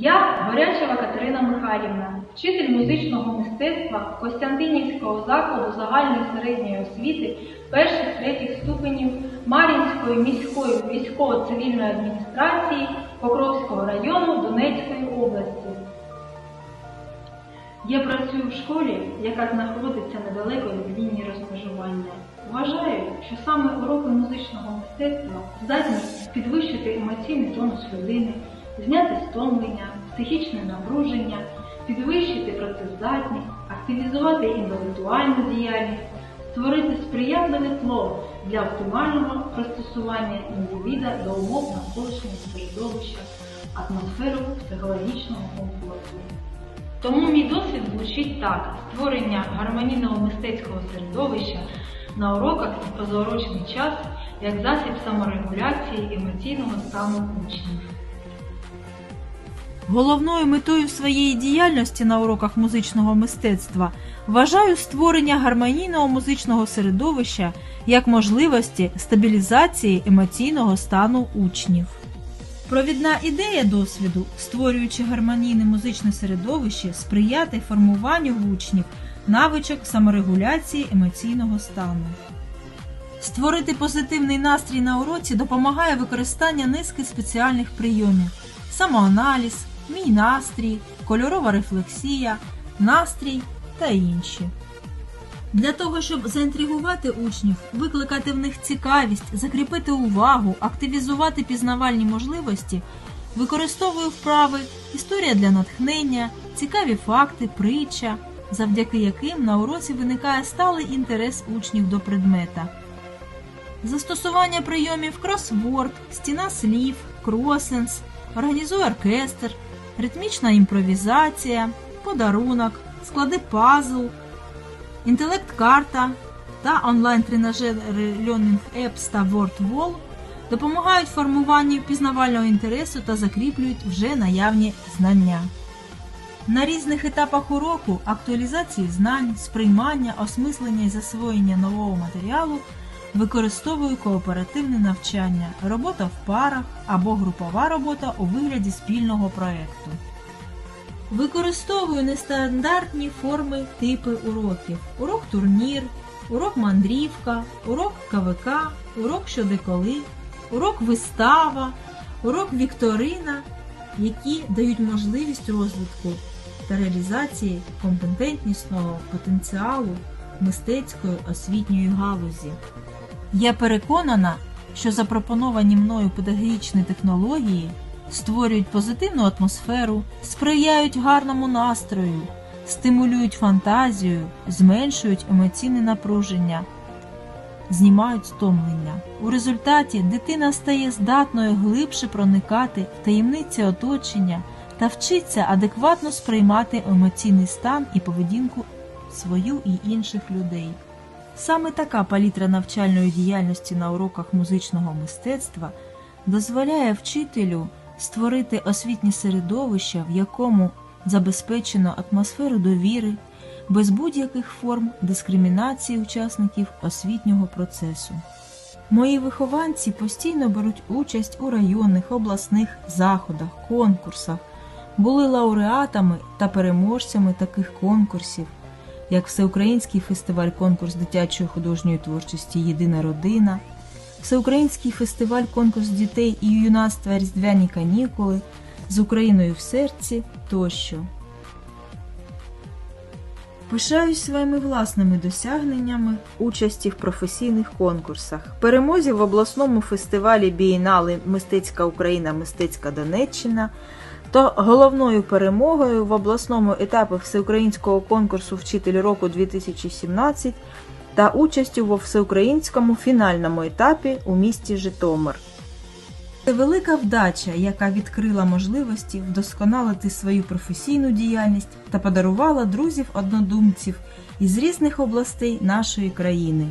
Я Горячева Катерина Михайлівна, вчитель музичного мистецтва Костянтинівського закладу загальної середньої освіти перших третіх ступенів Мар'їнської міської військово-цивільної адміністрації Покровського району Донецької області. Я працюю в школі, яка знаходиться недалеко від лінії розмежування. Вважаю, що саме уроки музичного мистецтва здатні підвищити емоційний тонус людини, зняти стомлення, психічне напруження, підвищити працездатність, активізувати інтелектуальну діяльність, створити сприятливе тло для оптимального пристосування індивіда до умов навколишнього середовища, атмосферу психологічного комфорту. Тому мій досвід звучить так: створення гармонійного мистецького середовища на уроках і позаурочний час як засіб саморегуляції емоційного стану учнів. Головною метою своєї діяльності на уроках музичного мистецтва вважаю створення гармонійного музичного середовища як можливості стабілізації емоційного стану учнів. Провідна ідея досвіду, створюючи гармонійне музичне середовище, сприяти формуванню в учнів навичок саморегуляції емоційного стану. Створити позитивний настрій на уроці допомагає використання низки спеціальних прийомів: самоаналіз, мій настрій, кольорова рефлексія, настрій та інші. Для того, щоб заінтригувати учнів, викликати в них цікавість, закріпити увагу, активізувати пізнавальні можливості, використовую вправи історія для натхнення, цікаві факти, притча, завдяки яким на уроці виникає сталий інтерес учнів до предмета. Застосування прийомів кросворд, стіна слів, кросенс, організуй оркестр, ритмічна імпровізація, подарунок, склади пазл, інтелект-карта та онлайн-тренажери Learning Apps та WordWall допомагають формуванню пізнавального інтересу та закріплюють вже наявні знання. На різних етапах уроку актуалізації знань, сприймання, осмислення і засвоєння нового матеріалу використовую кооперативне навчання, робота в парах або групова робота у вигляді спільного проєкту. Використовую нестандартні форми типи уроків: урок турнір, урок мандрівка, урок КВК, урок щодеколи, урок вистава, урок вікторина, які дають можливість розвитку та реалізації компетентнісного потенціалу мистецької освітньої галузі. Я переконана, що запропоновані мною педагогічні технології створюють позитивну атмосферу, сприяють гарному настрою, стимулюють фантазію, зменшують емоційне напруження, знімають стомлення. У результаті дитина стає здатною глибше проникати в таємниці оточення та вчиться адекватно сприймати емоційний стан і поведінку свою і інших людей. Саме така палітра навчальної діяльності на уроках музичного мистецтва дозволяє вчителю створити освітнє середовище, в якому забезпечено атмосферу довіри, без будь-яких форм дискримінації учасників освітнього процесу. Мої вихованці постійно беруть участь у районних, обласних заходах, конкурсах, були лауреатами та переможцями таких конкурсів, як Всеукраїнський фестиваль конкурс дитячої художньої творчості Єдина родина, Всеукраїнський фестиваль конкурс дітей і юнацтва Різдвяні канікули з Україною в серці тощо. Пишаюсь своїми власними досягненнями участі в професійних конкурсах, перемозі в обласному фестивалі Бієнали. Мистецька Україна, Мистецька Донеччина та головною перемогою в обласному етапі всеукраїнського конкурсу Вчитель року 2017 та участю во всеукраїнському фінальному етапі у місті Житомир. Це велика вдача, яка відкрила можливості вдосконалити свою професійну діяльність та подарувала друзів-однодумців із різних областей нашої країни.